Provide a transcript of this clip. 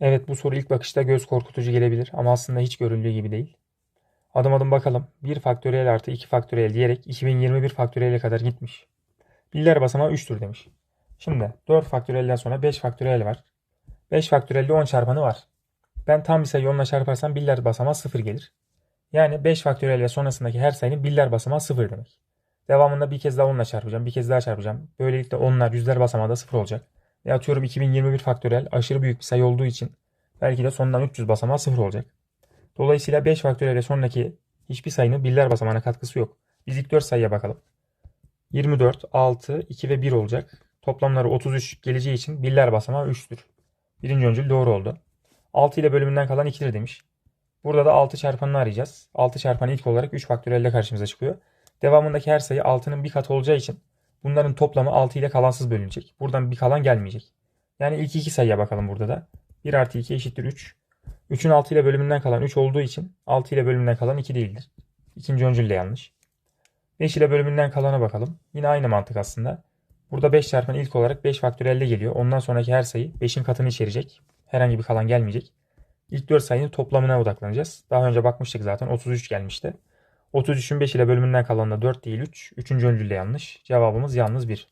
Evet bu soru ilk bakışta göz korkutucu gelebilir ama aslında hiç görüldüğü gibi değil. Adım adım bakalım. 1 faktöriyel artı 2 faktöriyel diyerek 2021 faktöriyele kadar gitmiş. Birler basamağı 3'tür demiş. Şimdi 4 faktöriyelden sonra 5 faktöriyel var. 5 faktöriyelde 10 çarpanı var. Ben tam bir sayıyı onunla çarparsam birler basamağı 0 gelir. Yani 5 faktöriyel sonrasındaki her sayının birler basamağı 0 demek. Devamında bir kez daha 10'la çarpacağım, bir kez daha çarpacağım. Böylelikle onlar yüzler basamağı da 0 olacak. Ve atıyorum 2021 faktöriyel aşırı büyük bir sayı olduğu için belki de sondan 300 basamağı 0 olacak. Dolayısıyla 5 faktöriyel sonraki hiçbir sayının birler basamağına katkısı yok. Biz ilk 4 sayıya bakalım. 24, 6, 2 ve 1 olacak. Toplamları 33 geleceği için birler basamağı 3'tür. Birinci öncül doğru oldu. 6 ile bölümünden kalan 2'dir demiş. Burada da 6 çarpanını arayacağız. 6 çarpanı ilk olarak 3 faktöriyelde karşımıza çıkıyor. Devamındaki her sayı 6'nın bir katı olacağı için bunların toplamı 6 ile kalansız bölünecek. Buradan bir kalan gelmeyecek. Yani ilk iki sayıya bakalım burada da. 1 artı 2 eşittir 3. 3'ün 6 ile bölümünden kalan 3 olduğu için 6 ile bölümünden kalan 2 değildir. İkinci öncül de yanlış. 5 ile bölümünden kalana bakalım. Yine aynı mantık aslında. Burada 5 çarpanı ilk olarak 5 faktöriyelde geliyor. Ondan sonraki her sayı 5'in katını içerecek. Herhangi bir kalan gelmeyecek. İlk 4 sayının toplamına odaklanacağız. Daha önce bakmıştık zaten 33 gelmişti. 33'ün 5 ile bölümünden kalanında 4 değil 3. Üçüncü öncül yanlış. Cevabımız yalnız 1.